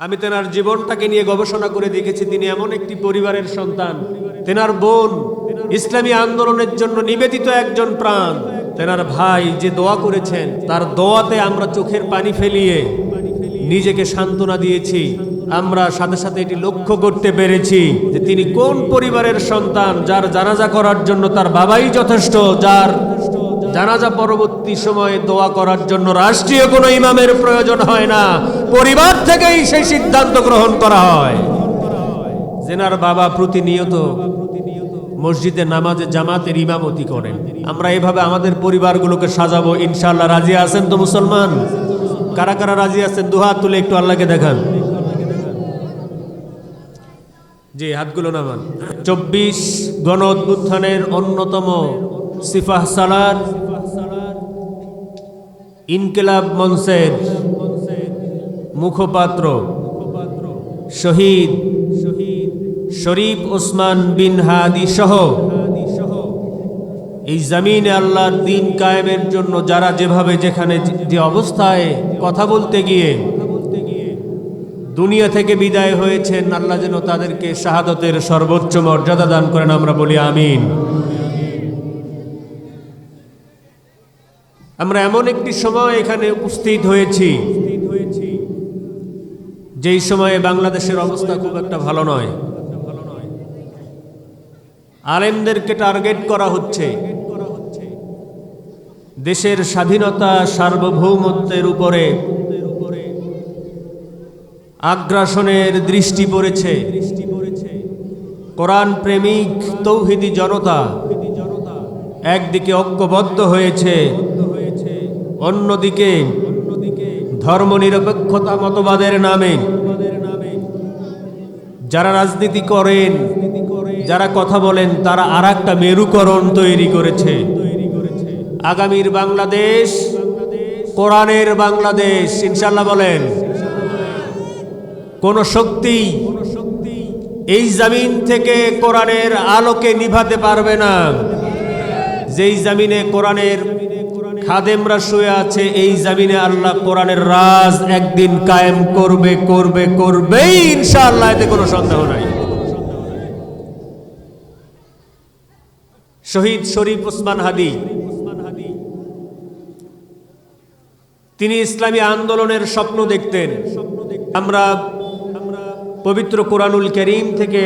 আমি তেনার জীবনটাকে নিয়ে গবেষণা করে দেখেছি, তিনি এমন একটি পরিবারের সন্তান। তেনার বোন ইসলামী আন্দোলনের জন্য নিবেদিত একজন প্রাণ। তেনার ভাই যে দোয়া করেছেন, তার দোয়াতে আমরা চোখের পানি ফেলিয়ে নিজেকে সান্ত্বনা দিয়েছি। আমরা সাথে সাথে এটি লক্ষ্য করতে পেরেছি যে তিনি কোন পরিবারের সন্তান, যার জানাজা করার জন্য তার বাবাই যথেষ্ট, যার জানাজা পরবর্তী সময়ে দোয়া করার জন্য রাষ্ট্রীয় কোনো ইমামের প্রয়োজন হয় না। পরিবার থেকেই সেই সিদ্ধান্ত গ্রহণ করা হয়। জেনার বাবা প্রতিনিয়ত মসজিদে নামাজে জামাতের ইমামতি করেন। আমরা এভাবে আমাদের পরিবারগুলোকে সাজাবো, ইনশাআল্লাহ। রাজি আছেন তো মুসলমান? কারা কারা রাজি আছেন? দুহাত তুলে একটু আল্লাহকে দেখান। জি, হাতগুলো নামান। চব্বিশ গণ অন্যতম সিফাহ সালার ইনকিলাব মঞ্চের মুখপাত্র শহীদ শরীফ ওসমান বিন হাদি সহ এই জমিনে আল্লাহর দিন কায়েমের জন্য যারা যেভাবে যেখানে যে অবস্থায় কথা বলতে গিয়ে দুনিয়া থেকে বিদায় হয়েছেন, আল্লাহ যেন তাদেরকে শাহাদতের সর্বোচ্চ মর্যাদা দান করেন, আমরা বলি আমিন। আমরা এমন একটি সময় এখানে উপস্থিত হয়েছি, যেই সময়ে বাংলাদেশের অবস্থা খুব একটা ভালো নয়। আলেমদেরকে টার্গেট করা হচ্ছে। দেশের স্বাধীনতা সার্বভৌমত্বের উপরে আগ্রাসনের দৃষ্টি পড়েছে। কোরআন প্রেমিক, তৌহিদি জনতা একদিকে ঐক্যবদ্ধ হয়েছে। অন্যদিকে ধর্মনিরপেক্ষতা মতবাদের নামে যারা রাজনীতি করেন, যারা কথা বলেন, তারা আর একটা মেরুকরণ তৈরি করেছে। আগামীর বাংলাদেশ, কোরআনের বাংলাদেশ ইনশাল্লাহ বলেন, কোন শক্তি এই জামিন থেকে কোরআনের আলোকে নিভাতে পারবে না। যেই জামিনে কোরআনের খাদেমরা শুয়ে আছে, এই জামিনে আল্লাহ কোরআনের রাজ একদিন কায়েম করবে করবে, করবেই, ইনশাআল্লাহ, এতে কোনো সন্দেহ নাই। শহীদ শরীফ ওসমান হাদি, তিনি ইসলামী আন্দোলনের স্বপ্ন দেখতেন। আমরা পবিত্র কোরআনুল করিম থেকে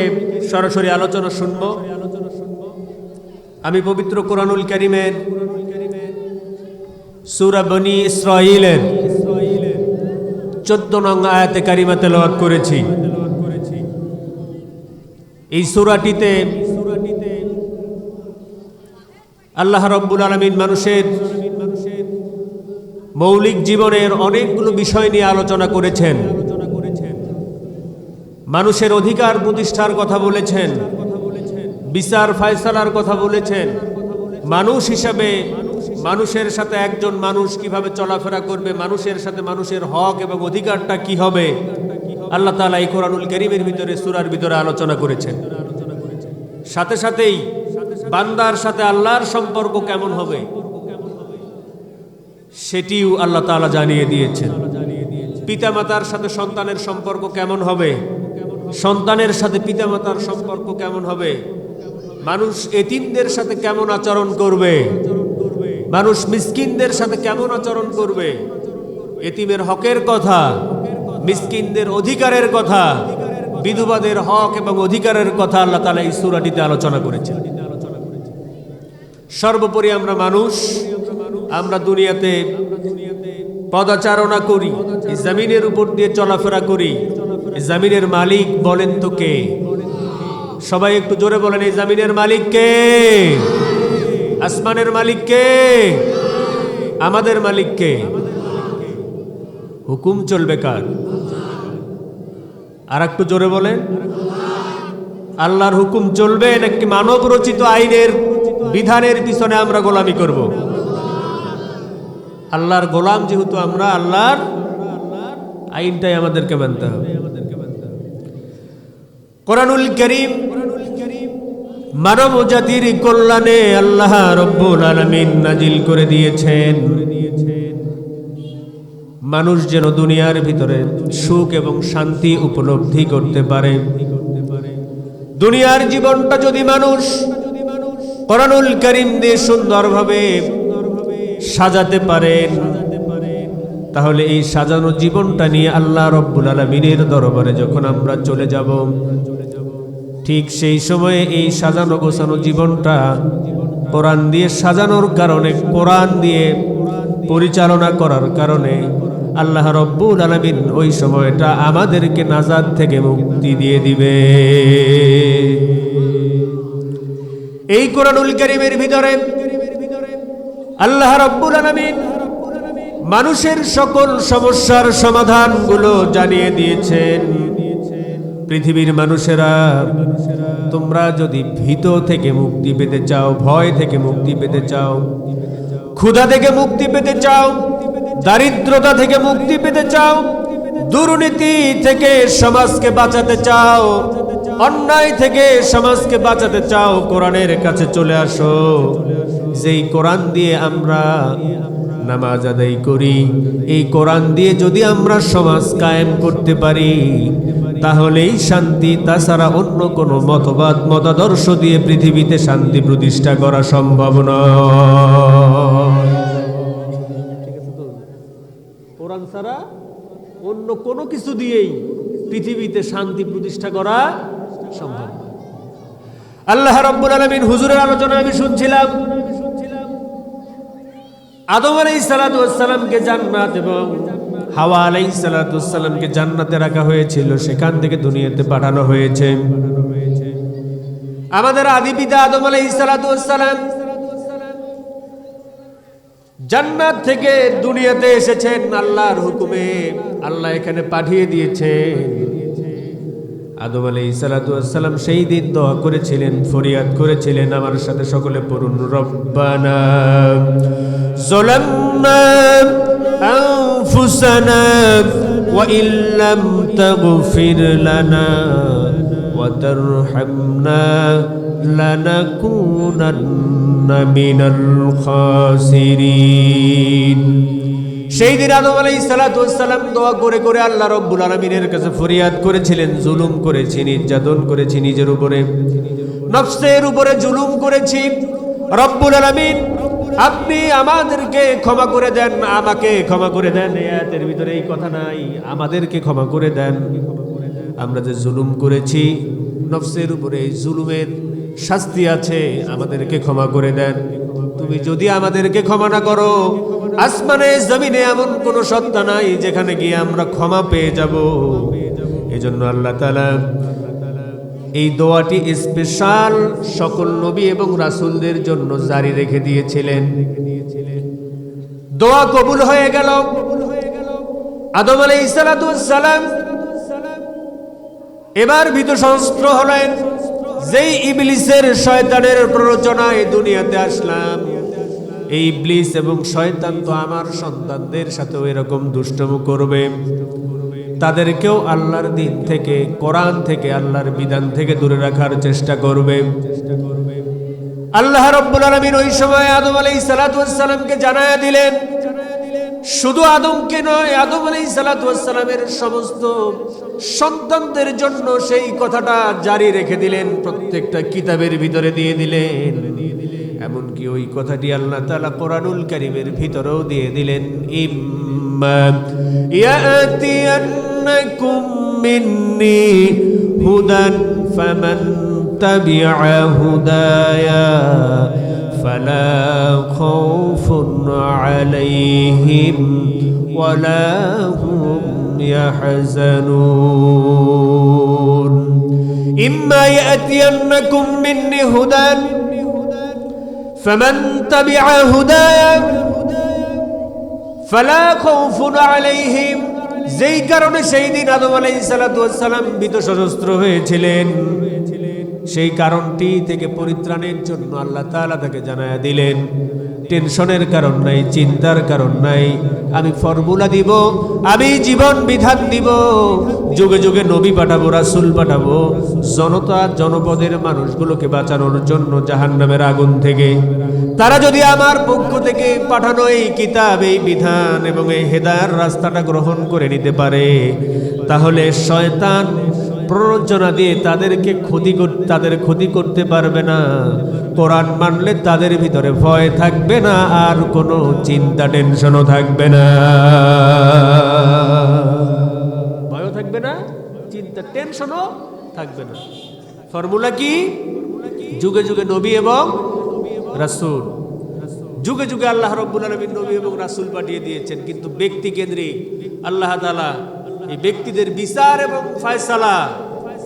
সরাসরি আলোচনা শুনব। আমি পবিত্র কোরআনুল করিমের সুরা বনি ইসরাইলের চোদ্দ নং আয়াতে কারিমা তেলাওয়াত করেছি। এই সুরাটিতে আল্লাহ রব্বুল আলমিন মানুষের মৌলিক জীবনের অনেকগুলো বিষয় নিয়ে আলোচনা করেছেন। মানুষের অধিকার প্রতিষ্ঠার কথা বলেছেন, বিচার ফায়সালার কথা বলেছেন, মানুষ হিসাবে মানুষের সাথে একজন মানুষ কীভাবে চলাফেরা করবে? মানুষের সাথে মানুষের হক এবং অধিকারটা কি হবে? আল্লাহ তালা এই কোরআনুল করিমের ভিতরে, সুরার ভিতরে আলোচনা করেছেন। সাথে সাথেই বান্দার সাথে আল্লাহর সম্পর্ক কেমন হবে? সেটিও আল্লাহ তালা জানিয়ে দিয়েছেন। পিতামাতার সাথে সন্তানের সম্পর্ক কেমন হবে? সন্তানের সাথে পিতামাতার সম্পর্ক কেমন হবে? মানুষ এতিমদের সাথে কেমন আচরণ করবে? মানুষ মিসকিনদের সাথে কেমন আচরণ করবে? এতিমের হকের কথা, মিসকিনদের অধিকারের কথা, বিধবাদের হক এবং অধিকারের কথা আল্লাহ তালা এই সুরাটিতে আলোচনা করেছেন। সর্বোপরি আমরা মানুষ, আমরা দুনিয়াতে পদাচারণা করি জমিনের উপর দিয়ে চলাফেরা করি। জমিনের মালিক বলেন তো কে? সবাই একটু জোরে বলেন, এই জমিনের মালিক কে? আসমানের মালিক কে? আমাদের মালিক কে? হুকুম চলবে কার? আর একটু জোরে বলেন। আল্লাহর হুকুম চলবে, নাকি মানব রচিত আইনের বিধানের পিছনে আমরা গোলামি করব? আল্লাহর গোলাম যেহেতু আমরা, আল্লাহর আইনটাই আমাদেরকে মানতে হবে। কোরআনুল করিম মানব জাতির কল্যাণে আল্লাহ রব্বুল আলমিন নাজিল করে দিয়েছেন। মানুষ যেন দুনিয়ার ভিতরে সুখ এবং শান্তি উপলব্ধি করতে পারে। দুনিয়ার জীবনটা যদি মানুষ কোরআনুল করিম দিয়ে সুন্দরভাবে সাজাতে পারেন, তাহলে এই সাজানো জীবনটা নিয়ে আল্লাহ রব্বুল আলমিনের দরবারে যখন আমরা চলে যাব ঠিক সেই সময়ে এই সাজানো গোছানো জীবনটা কোরআন দিয়ে সাজানোর কারণে, কোরআন দিয়ে পরিচালনা করার কারণে আল্লাহ রব্বুল আলমিন ওই সময়টা আমাদেরকে নাজাদ থেকে মুক্তি দিয়ে দিবে। এই কোরআনুল করিমের ভিতরে আল্লাহ রব্বুল আলমিন মানুষের সকল সমস্যার সমাধানগুলো জানিয়ে দিয়েছেন। পৃথিবীর মানুষেরা, তোমরা যদি ভীত থেকে মুক্তি পেতে চাও, ভয় থেকে মুক্তি পেতে চাও, ক্ষুধা থেকে মুক্তি পেতে চাও, দারিদ্রতা থেকে মুক্তি পেতে চাও, দুর্নীতি থেকে সমাজকে বাঁচাতে চাও, অন্যায় থেকে সমাজকে বাঁচাতে চাও, কোরআনের কাছে চলে আসো। যেই কোরআন দিয়ে আমরা নামাজ আদায় করি। এই কোরআন দিয়ে যদি আমরা সমাজ কায়েম করতে পারি, তাহলেই শান্তি, তাছাড়া অন্য কোনো মতবাদ, মতাদর্শ দিয়ে পৃথিবীতে শান্তি প্রতিষ্ঠা করা সম্ভব নয়। ছাড়া অন্য কোনো কিছু দিয়েই পৃথিবীতে শান্তি প্রতিষ্ঠা করা সম্ভব আল্লাহ রব্বুল আলমিন হুজুরের আলোচনা আমি শুনছিলাম আদম আলাই সালাতামকে জান্নাত এবং হাওয়া আলাই সালাতামকে জান্নাতে রাখা হয়েছিল, সেখান থেকে দুনিয়াতে পাঠানো হয়েছে। আমাদের আদি পিতা আদম আলাই সালাতাম জান্নাত থেকে দুনিয়াতে এসেছেন আল্লাহর হুকুমে। আল্লাহ এখানে পাঠিয়ে দিয়েছেন। আদম আলাই সালাতাম সেই দিন দোয়া করেছিলেন, ফরিয়াদ করেছিলেন, আমার সাথে সকলে পড়ুন, রব্বানা ظلمنا أنفسنا وإن لم تغفر لنا وترحمنا لنكونن من الخاسرين সেই দিন আদম আলাই সালাতাম দোয়া করে করে আল্লাহ রব্বুল আলমিনের কাছে ফরিয়াদ করেছিলেন জুলুম করেছি নির্যাতন করেছি নিজের উপরে নফসের উপরে জুলুম করেছি রব্বুল আলমিন আপনি আমাদেরকে ক্ষমা করে দেন, আমাকে ক্ষমা করে দেন, এই আয়াতের ভিতরে এই কথা নাই। আমাদেরকে ক্ষমা করে দেন। আমরা যে জুলুম করেছি, নফসের উপরে জুলুমের শাস্তি আছে, আমাদেরকে ক্ষমা করে দেন। তুমি যদি আমাদেরকে ক্ষমা না করো, আসমানে, জমিনে এমন কোন সত্তা নাই যেখানে গিয়ে আমরা ক্ষমা পেয়ে যাব। এজন্য আল্লাহ তালা এই দোয়াটি স্পেশাল সকল নবী এবং রাসুলদের জন্য জারি রেখে দিয়েছিলেন। দোয়া কবুল হয়ে গেল। আদম আলাইহিস সালাম এবার ভীত সহস্র হলেন। যেই ইবলিসের শয়তানের প্ররোচনায় দুনিয়াতে আসলাম। এই ইবলিস এবং শয়তান তো আমার সন্তানদের সাথেও এরকম দুষ্টম করবে। তাদেরকেও আল্লাহর দিন থেকে, কোরআন থেকে, আল্লাহর বিধান থেকে দূরে রাখার চেষ্টা করবে। আল্লাহ রব্বুল আলমিন ওই সময় আদম আলাই সালাতামকে জানায়া দিলেন, শুধু আদমকে নয়, আদম আলাই সালাতামের সমস্ত সন্তানদের জন্য সেই কথাটা জারি রেখে দিলেন, প্রত্যেকটা কিতাবের ভিতরে দিয়ে দিলেন। এমনকি ওই কথাটি আল্লাহ তালা কোরআনুল করিমের ভিতরেও দিয়ে দিলেন ইম্মা ইয়াতিয়ান্নাকুম মিন্নি হুদান ফামান তাবিআ হুদায়া فلا خوف عليهم ولا هم يحزنون إما يأتينكم مني هدى فمن تبع هدايا فلا خوف عليهم যেই কারণে সেই দিন আদম আলাই সালাম ভীত সশস্ত্র হয়েছিলেন সেই কারণটি থেকে পরিত্রাণের জন্য আল্লাহ তাআলা তাকে জানায়া দিলেন, টেনশনের কারণ নাই, চিন্তার কারণ নাই, আমি ফর্মুলা দিব, আমি জীবন বিধান দিব, যুগে যুগে নবী পাঠাবো, রাসুল পাঠাবো, জনতা, জনপদের মানুষগুলোকে বাঁচানোর জন্য জাহান্নামের আগুন থেকে। তারা যদি আমার পক্ষ থেকে পাঠানো এই কিতাব, এই বিধান এবং এই হেদার রাস্তাটা গ্রহণ করে নিতে পারে, তাহলে শয়তান প্ররোচনা দিয়ে তাদেরকে ক্ষতি তাদের ক্ষতি করতে পারবে না। কোরআন মানলে তাদের ভিতরে ভয় থাকবে না, আর কোনো চিন্তা, টেনশনও থাকবে না। ভয়ও থাকবে না, চিন্তা, টেনশনও থাকবে না। ফর্মুলা কি? যুগে যুগে নবী এবং রাসূল। যুগে যুগে আল্লাহ রব্বুল আলমীর নবী এবং রাসূল পাঠিয়ে দিয়েছেন, কিন্তু ব্যক্তি কেন্দ্রিক আল্লাহ তাআলা এই ব্যক্তিদের বিচার এবং ফয়সালা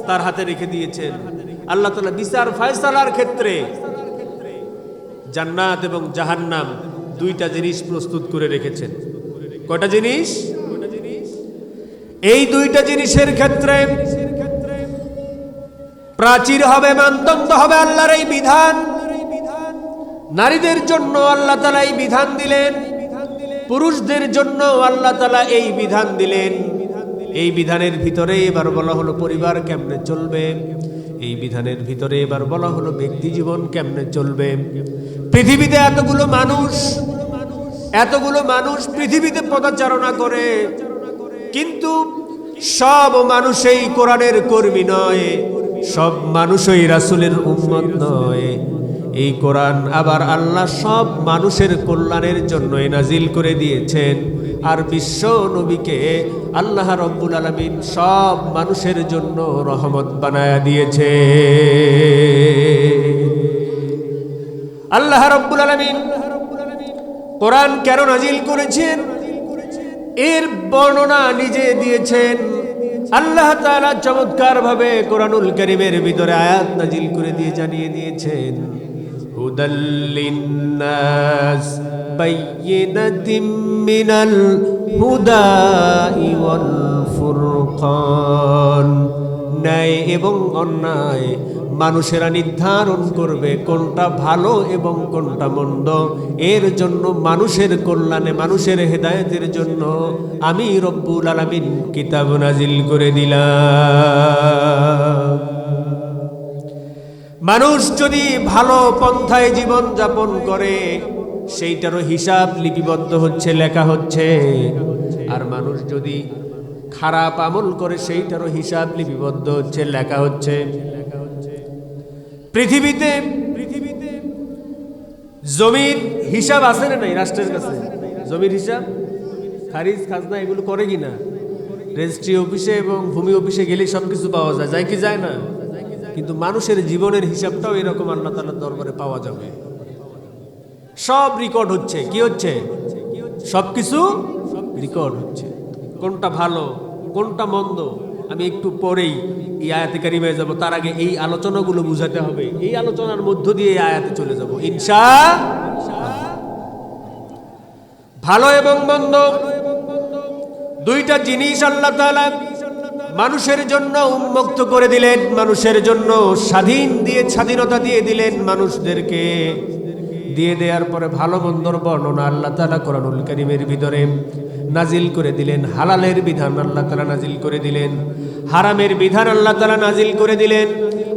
তার হাতে রেখে দিয়েছেন। আল্লাহ তাআলা বিচার ফয়সালার ক্ষেত্রে জান্নাত এবং জাহান্নাম দুইটা জিনিস প্রস্তুত করে রেখেছেন। কটা জিনিস? এই দুইটা জিনিসের ক্ষেত্রে প্রাচীর হবে, মানদণ্ড হবে আল্লাহর এই বিধান। নারীদের জন্য আল্লাহ তালা এই বিধান দিলেন। পুরুষদের জন্য আল্লাহ তালা এই বিধান দিলেন। এই বিধানের ভিতরে এবার বলা হলো পরিবার কেমনে চলবে? এই বিধানের ভিতরে এবার বলা হলো ব্যক্তি জীবন কেমনে চলবে? পৃথিবীতে এতগুলো মানুষ এতগুলো মানুষ পৃথিবীতে পদাচারণা করে, কিন্তু সব মানুষই কোরআনের কর্মী নয়, সব মানুষই রাসূলের উম্মত নয়। এই কোরআন আবার আল্লাহ সব মানুষের কল্যাণের জন্যই নাজিল করে দিয়েছেন। আর বিশ্ব নবীকে আল্লাহ রব্বুল আলমিন সব মানুষের জন্য রহমত বানায়া দিয়েছে। আল্লাহ রব্বুল আলমিন কোরআন কেন নাজিল করেছেন? এর বর্ণনা নিজে দিয়েছেন। আল্লাহ চমৎকার ভাবে কোরআনুল কারীমের ভিতরে আয়াত নাজিল করে দিয়ে জানিয়ে দিয়েছেন হুদাল্লিন্নাস হুদা ওয়াল ফুরকান ন্যায় এবং অন্যায় মানুষেরা নির্ধারণ করবে কোনটা ভালো এবং কোনটা মন্দ। এর জন্য মানুষের কল্যাণে, মানুষের হেদায়েতের জন্য আমি রব্বুল আলামিন কিতাব নাজিল করে দিলাম। মানুষ যদি ভালো পন্থায় জীবন যাপন করে সেইটারও হিসাব লিপিবদ্ধ হচ্ছে, লেখা হচ্ছে। আর মানুষ যদি খারাপ আমল করে, সেইটারও হিসাব লিপিবদ্ধ হচ্ছে, লেখা হচ্ছে। পৃথিবীতে পৃথিবীতে জমির হিসাব আছে না নাই রাষ্ট্রের কাছে? জমির হিসাব? খারিজ, খাজনা এগুলো করে কি না? রেজিস্ট্রি অফিসে এবং ভূমি অফিসে গেলে সব কিছু পাওয়া যায় যায় কি যায় না? কিন্তু মানুষের জীবনের হিসাবটাও এরকম আল্লাহ তালার দরবারে পাওয়া যাবে। সব রেকর্ড হচ্ছে। কি হচ্ছে? সব কিছু রেকর্ড হচ্ছে। কোনটা ভালো, কোনটা মন্দ, আমি একটু পরেই এই আয়াতে কারিমায় যাব। তার আগে এই আলোচনাগুলো বুঝাতে হবে। এই আলোচনার মধ্য দিয়ে এই আয়াতে চলে যাব। ইনশা ভালো এবং মন্দ, দুইটা জিনিস আল্লাহ তাআলা মানুষের জন্য উন্মুক্ত করে দিলেন, মানুষের জন্য স্বাধীন দিয়ে, স্বাধীনতা দিয়ে দিলেন মানুষদেরকে। দিয়ে দেওয়ার পরে ভালো মন্দর বর্ণনা আল্লাহ তালা কোরআনুল করিমের ভিতরে নাজিল করে দিলেন। হালালের বিধান আল্লাহ তালা নাজিল করে দিলেন। হারামের বিধান আল্লাহ তালা নাজিল করে দিলেন।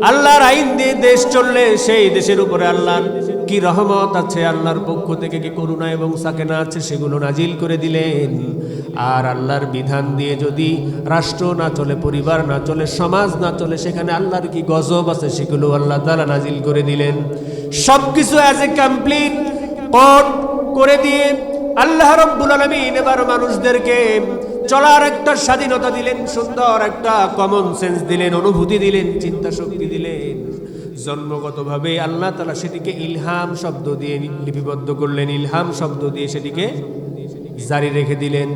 আল্লাহর আইন দিয়ে দেশ চললে সেই দেশের উপরে আল্লাহ কি রহমত আছে, আল্লাহর পক্ষ থেকে কি করুণা এবং সাকেনা আছে, সেগুলো নাজিল করে দিলেন। আর আল্লাহর বিধান দিয়ে যদি রাষ্ট্র না চলে, পরিবার না চলে, সমাজ না চলে, সেখানে আল্লাহর কি গজব আছে সেগুলো আল্লাহ তালা নাজিল করে দিলেন। সব কিছু অ্যাজ এ কমপ্লিট পট করে দিয়ে আল্লাহ রব্বুল আলমিন এবার মানুষদেরকে চলার একটা স্বাধীনতা দিলেন, সুন্দর একটা কমন সেন্স দিলেন, অনুভূতি দিলেন চিন্তা শক্তি দিলেন। জন্মগতভাবে আল্লাহ তালা সেটিকে ইলহাম শব্দ দিয়ে লিপিবদ্ধ করলেন, ইলহাম শব্দ দিয়ে সেটিকে জারি রেখে দিলেন।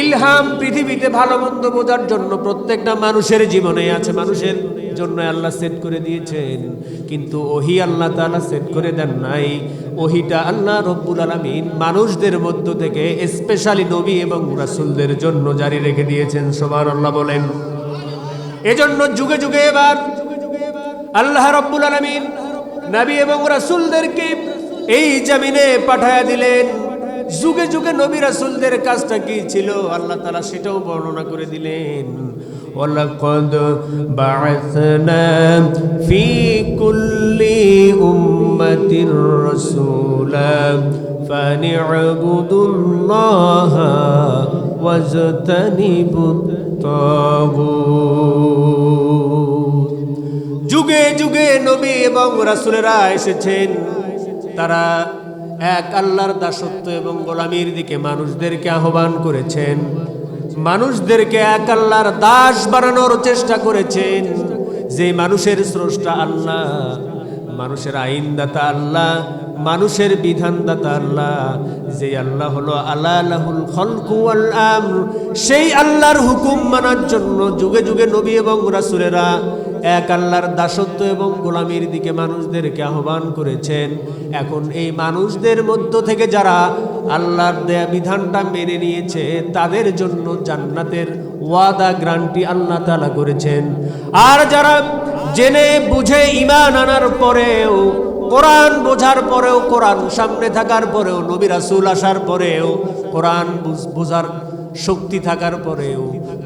ইলহাম পৃথিবীতে ভালো মন্দ বোঝার জন্য প্রত্যেকটা মানুষের জীবনে আছে, মানুষের জন্য আল্লাহ সেট করে দিয়েছেন। কিন্তু ওহি আল্লাহ তাআলা সেট করে দেন নাই। ওহিটা আল্লাহ রব্বুল আলামিন মানুষদের মধ্য থেকে স্পেশালি নবী এবং রাসূলদের জন্য জারি রেখে দিয়েছেন, সুবহানাল্লাহ বলেন। এজন্য যুগে যুগে এবার আল্লাহ রব্বুল আলামিন নবী এবং রাসূলদেরকে এই জামিনে পাঠায়া দিলেন। যুগে যুগে নবী রাসূলদের কাজটা কি ছিল আল্লাহ তাআলা সেটাও বর্ণনা করে দিলেন ولقد بعثنا في كل أمة رسولا فنعبدوا الله واجتنبوا الطاغوت যুগে যুগে নবী এবং রাসূলেরা এসেছেন তারা এক আল্লাহর দাসত্ব এবং গোলামির দিকে মানুষদেরকে আহ্বান করেছেন। মানুষদেরকে এক আল্লাহর দাস বানানোর চেষ্টা করেছেন। যে মানুষের স্রষ্টা আল্লাহ, মানুষের আইনদাতা আল্লাহ, মানুষের বিধানদাতা আল্লাহ যে আল্লাহ হলো ওয়াল সেই আল্লাহর হুকুম মানার জন্য যুগে যুগে নবী এবং রাসূলেরা এক আল্লাহর দাসত্ব এবং গোলামির দিকে মানুষদেরকে আহ্বান করেছেন। এখন এই মানুষদের মধ্য থেকে যারা আল্লাহর দেয়া বিধানটা মেনে নিয়েছে, তাদের জন্য জান্নাতের ওয়াদা, গ্রান্টি আল্লাহ তাআলা করেছেন। আর যারা জেনে বুঝে ইমান আনার পরেও, কোরআন বোঝার পরেও, কোরআন সামনে থাকার পরেও, নবী রাসূল আসার পরেও, কোরআন বোঝার শক্তি থাকার পরেও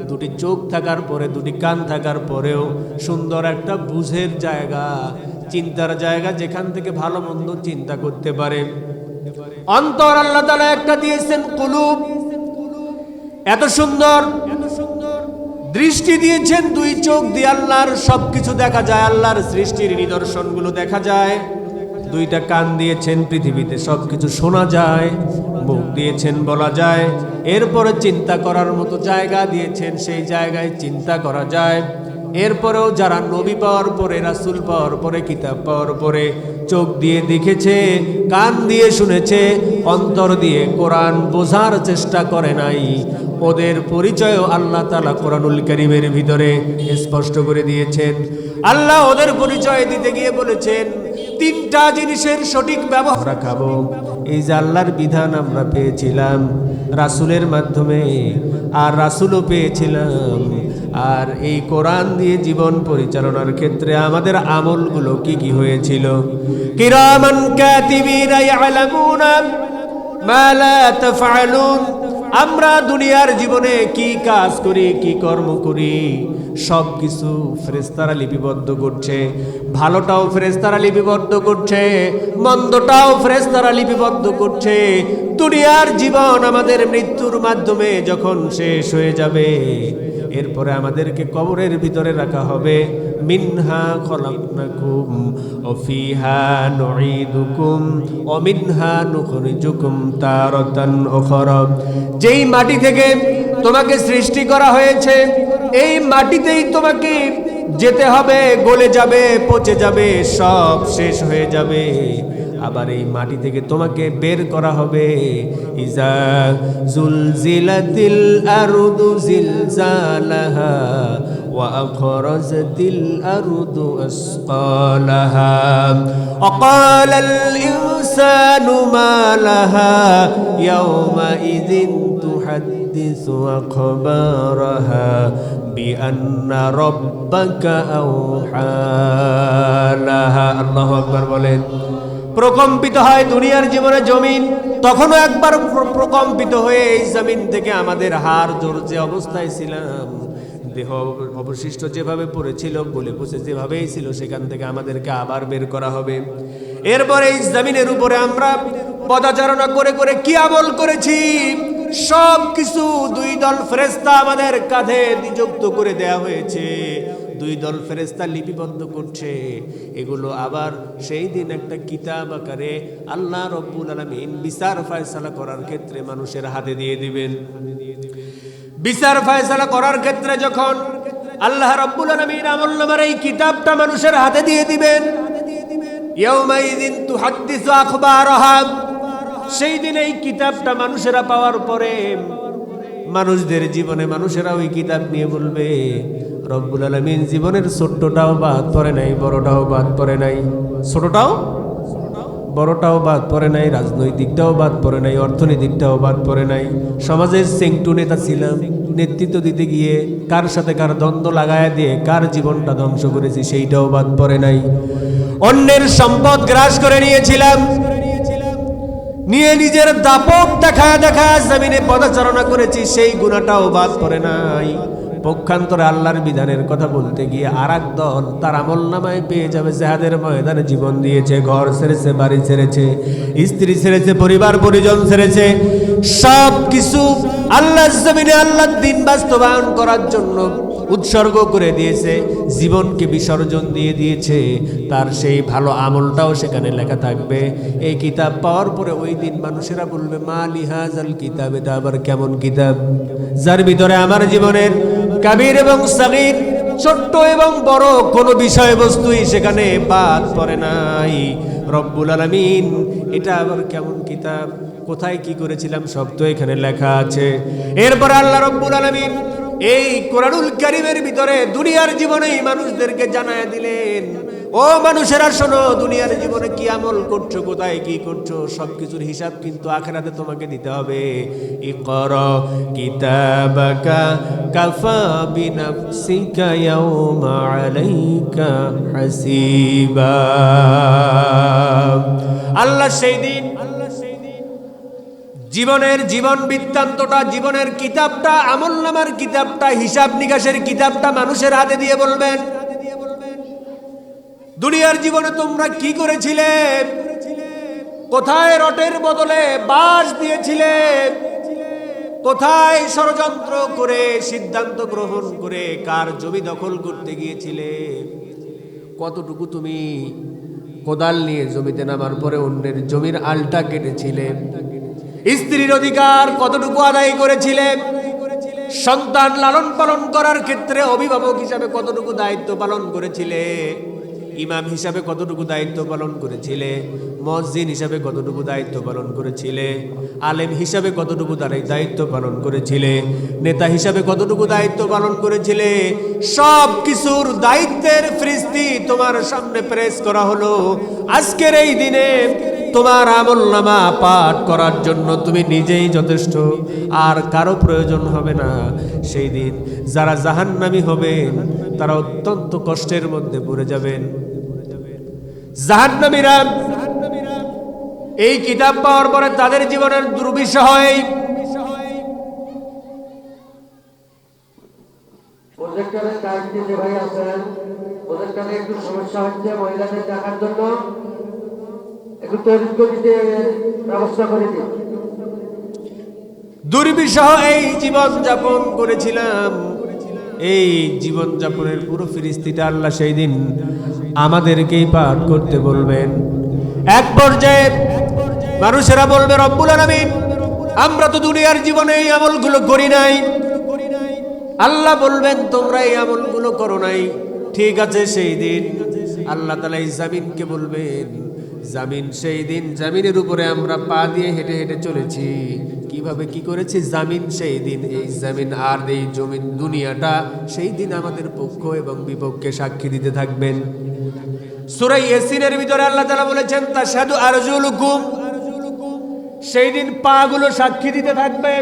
দুটি চোখ থাকার পরে, দুটি কান থাকার পরেও সুন্দর একটা বুঝের জায়গা, চিন্তার জায়গা যেখান থেকে ভালো মন্দ চিন্তা করতে পারে। অন্তর আল্লাহ তালা একটা দিয়েছেন কুলুব। এত সুন্দর দৃষ্টি দিয়েছেন দুই চোখ দিয়ে আল্লাহর সবকিছু দেখা যায়, আল্লাহর সৃষ্টির নিদর্শনগুলো দেখা যায়। দুইটা কান দিয়েছেন পৃথিবীতে, সবকিছু শোনা যায় দিয়েছেন বলা যায়। এরপরে চিন্তা করার মতো জায়গা দিয়েছেন, সেই জায়গায় চিন্তা করা যায়। এরপরেও যারা নবী পাওয়ার পরে, রাসুল পাওয়ার পরে, কিতাব পাওয়ার পরে চোখ দিয়ে দেখেছে, কান দিয়ে শুনেছে, অন্তর দিয়ে কোরআন বোঝার চেষ্টা করে নাই, ওদের পরিচয়ও আল্লাহ তালা কোরআনুল করিমের ভিতরে স্পষ্ট করে দিয়েছেন। আল্লাহ ওদের পরিচয় দিতে গিয়ে বলেছেন, তিনটা জিনিসের সঠিক ব্যবহার খাব এই যে আল্লাহর বিধান আমরা পেয়েছিলাম রাসুলের মাধ্যমে, আর রাসুলও পেয়েছিলাম। আর এই কোরআন দিয়ে জীবন পরিচালনার ক্ষেত্রে আমাদের আমলগুলো কি কি হয়েছিল? কিরামান কাতিবিরা ইয়ালামুনা মা লা তাফআলুন। আমরা দুনিয়ার জীবনে কি কাজ করি, কি কর্ম করি সব কিছু ফেরেস্তারা লিপিবদ্ধ করছে। ভালোটাও ফেরেস্তারা লিপিবদ্ধ করছে, মন্দটাও ফেরেস্তারা লিপিবদ্ধ করছে। দুনিয়ার জীবন আমাদের মৃত্যুর মাধ্যমে যখন শেষ হয়ে যাবে এরপরে আমাদেরকে কবরের ভিতরে রাখা হবে। মিনহা খলাকনাকুম ও ফিহা নুঈদুকুম ও মিনহা নুখরিজুকুম তারাতান উখরা। যেই মাটি থেকে তোমাকে সৃষ্টি করা হয়েছে, এই মাটিতেই তোমাকে যেতে হবে, গলে যাবে, পচে যাবে, সব শেষ হয়ে যাবে। আবার এই মাটি থেকে তোমাকে বের করা হবে ইজা জুলজিলাতিল আরদু জিলজালাহা ওয়া আখরাজাতিল আরদু আসকালাহা وقال الإنسان ما لها يومئذ تحدث أخبارها بأن ربك أوحى لها الله أكبر বলেন প্রকম্পিত হয় দুনিয়ার জীবনে জমিন, তখনও একবার প্রকম্পিত হয়ে এই জমিন থেকে আমাদের হার জোর যে অবস্থায় ছিলাম, দেহ অবশিষ্ট যেভাবে পড়েছিল, গলে পচে যেভাবেই ছিল, সেখান থেকে আমাদেরকে আবার বের করা হবে। এরপরে এই জমিনের উপরে আমরা পদাচারণা করে করে কি আমল করেছি? সব কিছু দুই দল ফেরেস্তা আমাদের কাঁধে নিযুক্ত করে দেয়া হয়েছে। দুই দল ফেরেস্তা লিপিবদ্ধ করছে। এগুলো আবার সেই দিন একটা কিতাব আকারে আল্লাহ রব্বুল আলমিন বিচার ফয়সালা করার ক্ষেত্রে মানুষের হাতে দিয়ে দিবেন। বিচার ফয়সালা করার ক্ষেত্রে যখন আল্লাহ রব্বুল আলমিন আমল্লামার এই কিতাবটা মানুষের হাতে দিয়ে দিবেন। ইয়াউমাইদিন তুহাদ্দিসু আখবারহা সেই দিন এই কিতাবটা মানুষেরা পাওয়ার পরে মানুষদের জীবনে মানুষেরা ওই কিতাব নিয়ে বলবে, রব্বুল আলমিন জীবনের ছোট্টটাও বাদ পড়ে নাই, বড়টাও বাদ পড়ে নাই। ছোটটাও? বড়টাও বাদ পড়ে নাই, রাজনৈতিকটাও বাদ পড়ে নাই, অর্থনৈতিকটাও বাদ পড়ে নাই। সমাজের সেংটু নেতা ছিলাম, নেতৃত্ব দিতে গিয়ে কার সাথে কার দ্বন্দ্ব লাগায় দিয়ে কার জীবনটা ধ্বংস করেছি, সেইটাও বাদ পড়ে নাই। অন্যের সম্পদ গ্রাস করে নিয়েছিলাম নিয়ে নিজের দাপট দেখায় দেখায় জমিনে পদচারণা করেছি, সেই গুণাটাও বাদ পড়ে নাই। পক্ষান্তরে আল্লাহর বিধানের কথা বলতে গিয়ে আর এক দল তার আমল নামায় পেয়ে যাবে, জেহাদের ময়দানে জীবন দিয়েছে, ঘর ছেড়েছে, বাড়ি ছেড়েছে, স্ত্রী ছেড়েছে, পরিবার, পরিজন ছেড়েছে। সব কিছু আল্লাহ জমিনে আল্লাহর দিন বাস্তবায়ন করার জন্য উৎসর্গ করে দিয়েছে, জীবনকে বিসর্জন দিয়ে দিয়েছে। তার সেই ভালো আমলটাও সেখানে লেখা থাকবে। এই কিতাব পাওয়ার পরে ওই দিন মানুষেরা বলবে, মা লিহাজাল কিতাব এটা আবার কেমন কিতাব? যার ভিতরে আমার জীবনের কাবির এবং সাগির, ছোট্ট এবং বড় কোনো বিষয়বস্তুই সেখানে বাদ পড়ে নাই। রব্বুল আলামিন, এটা আবার কেমন কিতাব? কোথায় কি করেছিলাম? সব তো এখানে লেখা আছে। এরপর আল্লাহ রব্বুল আলামিন এই কোরআনুল কারিমের ভিতরে দুনিয়ার জীবনেই মানুষদেরকে জানায় দিলেন। ও মানুষেরা, শোনো, দুনিয়ার জীবনে কি আমল করছ, কোথায় কি করছ, সবকিছুর হিসাব কিন্তু আখেরাতে তোমাকে দিতে হবে। ইকর কিতাবাকা কাফা বিনাফসিকা ইয়াউমা আলাইকা হাসিবা। আল্লাহ সেই দিন জীবনের জীবন বৃত্তান্তটা, জীবনের কিতাবটা, আমল নামার কিতাবটা, হিসাব নিকাশের কিতাবটা মানুষের হাতে দিয়ে বলবেন। দুনিয়ার জীবনে তোমরা কি করেছিলে? কোথায় রটের বদলে বাস দিয়েছিলে? কোথায় ষড়যন্ত্র করে সিদ্ধান্ত গ্রহণ করে কার জমি দখল করতে গিয়েছিলে? কতটুকু তুমি কোদাল নিয়ে জমিতে নামার পরে অন্যের জমির আলটা কেটেছিলে? স্ত্রীর অধিকার কতটুকু আদায় করেছিলেন সন্তান লালন পালন করার ক্ষেত্রে অভিভাবক হিসাবে কতটুকু দায়িত্ব পালন করেছিলে? ইমাম হিসাবে কতটুকু দায়িত্ব পালন করেছিলে? মসজিদ হিসাবে কতটুকু দায়িত্ব পালন করেছিলে? আলেম হিসাবে কতটুকু দায়িত্ব পালন করেছিলে? নেতা হিসাবে কতটুকু দায়িত্ব পালন করেছিলে? সব কিছুর দায়িত্বের ফ্রিস্তি তোমার সামনে প্রেস করা হলো। আজকের এই দিনে তোমার আমল নামা পাঠ করার জন্য তুমি নিজেই যথেষ্ট, আর কারও প্রয়োজন হবে না। সেই দিন যারা জাহান্নামি হবেন, তারা অত্যন্ত কষ্টের মধ্যে পড়ে যাবেন। জাহান্নামীরা এই কিতাব পাওয়ার পরে তাদের জীবনের দুর্বিষহ একটু সমস্যা হচ্ছে মহিলাদের দেখার জন্য। দুর্বিষহ এই জীবন যাপন করেছিলাম। এই জীবন যাপনের পুরো ফিরিস্তিটা আল্লাহ সেই দিন আমাদেরকেই পাঠ করতে বলবেন। এক পর্যায়ে মানুষেরা বলবে, রব্বুল আলামিন, আমরা তো দুনিয়ার জীবনে এই আমলগুলো করি নাই। আল্লাহ বলবেন, তোমরা এই আমলগুলো করো নাই। ঠিক আছে, সেই দিন আল্লাহ তালা এই জামিনকে বলবেন। জামিন, সেই দিন জামিনের উপরে আমরা পা দিয়ে হেঁটে হেঁটে চলেছি। কীভাবে কি করেছি? জামিন, সেই দিন। এই জামিন আর এই জমিন দুনিয়াটা, সেই দিন আমাদের পক্ষ এবং বিপক্ষে সাক্ষী দিতে থাকবেন। সুরাই এসিনের ভিতরে আল্লাহ তালা বলেছেন তা সাধু আরজুল হুকুম সেই দিন পাগুলো সাক্ষী দিতে থাকবে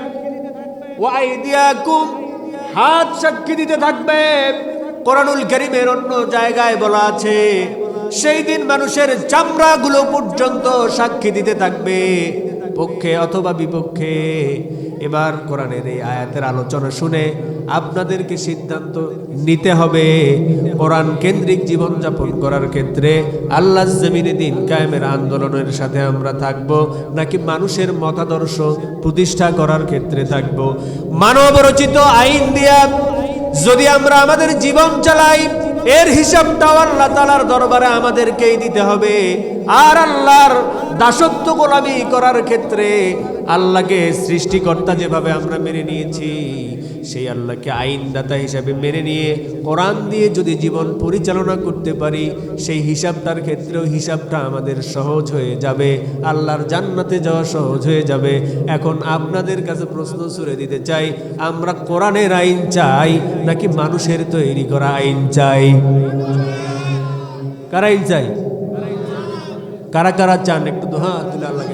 হাত সাক্ষী দিতে থাকবে কোরআনুল করিমের অন্য জায়গায় বলা আছে সেই দিন মানুষের চামড়াগুলো পর্যন্ত সাক্ষী দিতে থাকবে। পক্ষে অথবা বিপক্ষে। এবার কোরআনের এই আয়াতের আলোচনা শুনে আপনাদেরকে সিদ্ধান্ত নিতে হবে। কোরআন কেন্দ্রিক জীবনযাপন করার ক্ষেত্রে আল্লাহ জমিনে দিন কায়েমের আন্দোলনের সাথে আমরা থাকব, নাকি মানুষের মতাদর্শ প্রতিষ্ঠা করার ক্ষেত্রে থাকব? মানব রচিত আইন দিয়া যদি আমরা আমাদের জীবন চালাই এর হিসাবটাও আল্লাহ তালার দরবারে আমাদেরকেই দিতে হবে। আর আল্লাহর দাসত্ব গোলামি করার ক্ষেত্রে আল্লাহকে সৃষ্টিকর্তা যেভাবে আমরা মেনে নিয়েছি, সেই আল্লাহকে আইনদাতা হিসাবে মেনে নিয়ে কোরআন দিয়ে যদি জীবন পরিচালনা করতে পারি, সেই হিসাবটার ক্ষেত্রেও হিসাবটা আমাদের সহজ হয়ে যাবে, আল্লাহর জান্নাতে যাওয়া সহজ হয়ে যাবে। এখন আপনাদের কাছে প্রশ্ন ছুড়ে দিতে চাই, আমরা কোরআনের আইন চাই নাকি মানুষের তৈরি করা আইন চাই? কারা আইন চাই কারা কারা চান? একটু দোহা তুলে আল্লাহকে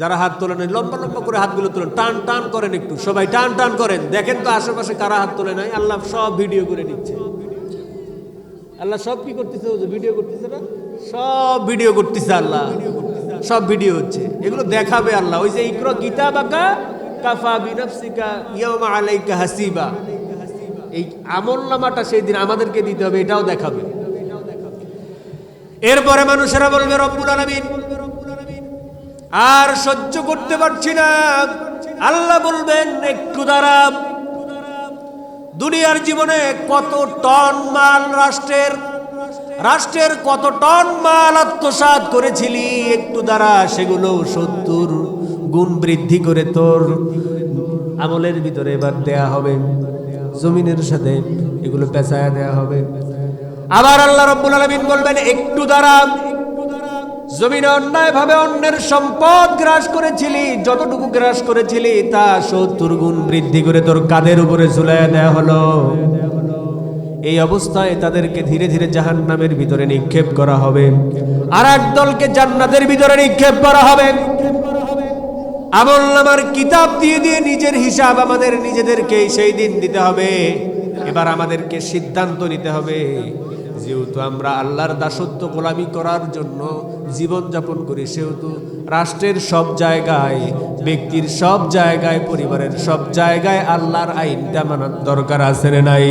যারা হাত তোলেন লম্বা লম্বা করে হাতগুলো তোলেন, টান টান করেন একটু, সবাই টান টান করেন। দেখেন তো আশেপাশে কারা হাত তোলে নাই, আল্লাহ সব ভিডিও করে নিচ্ছে আল্লাহ সব কি করতেছে ভিডিও করতেছে না? সব ভিডিও করতেছে আল্লাহ। সব ভিডিও হচ্ছে। এগুলো দেখাবে আল্লাহ। ওই যে ইকরো গীতা বাঁকা কাফা বিনাফসিকা ইয়াউমা আলাইকা হাসিবা। এই আমল নামাটা সেই দিন আমাদেরকে দিতে হবে, এটাও দেখাবে। এরপরে মানুষেরা বলবে, রব্বুল আলামিন আর সহ্য করতে পারছি না। আল্লাহ বলবেন, একটু দাঁড়াম দুনিয়ার জীবনে কত টন মাল রাষ্ট্রের রাষ্ট্রের কত টন মাল আত্মসাৎ করেছিলি? একটু দ্বারা সেগুলো সত্তর গুণ বৃদ্ধি করে তোর আমলের ভিতরে এবার দেয়া হবে। জমিনের সাথে এগুলো পেঁচায়া দেয়া হবে। আবার আল্লাহ রব্বুল আলমিন বলবেন, একটু দ্বারা জমিনে অন্যায় ভাবে অন্যের সম্পদ গ্রাস করেছিলি, যতটুকু গ্রাস করেছিলি, তা সত্তর গুণ বৃদ্ধি করে তোর কাদের উপরে ঝুলাইয়া দেয়া হলো? এই অবস্থায় তাদেরকে ধীরে ধীরে জাহান নামের ভিতরে নিক্ষেপ করা হবে। আর এক দলকে জান্নাতের ভিতরে নিক্ষেপ করা হবে। আমল নামার কিতাব দিয়ে দিয়ে নিজের হিসাব আমাদের নিজেদেরকে সেই দিন দিতে হবে। এবার আমাদেরকে সিদ্ধান্ত নিতে হবে। যেহেতু আমরা আল্লাহর দাসত্ব গোলামি করার জন্য জীবন যাপন করি, সেহেতু রাষ্ট্রের সব জায়গায়, ব্যক্তির সব জায়গায়, পরিবারের সব জায়গায় আল্লাহর আইনটা মানার দরকার আছে নাই?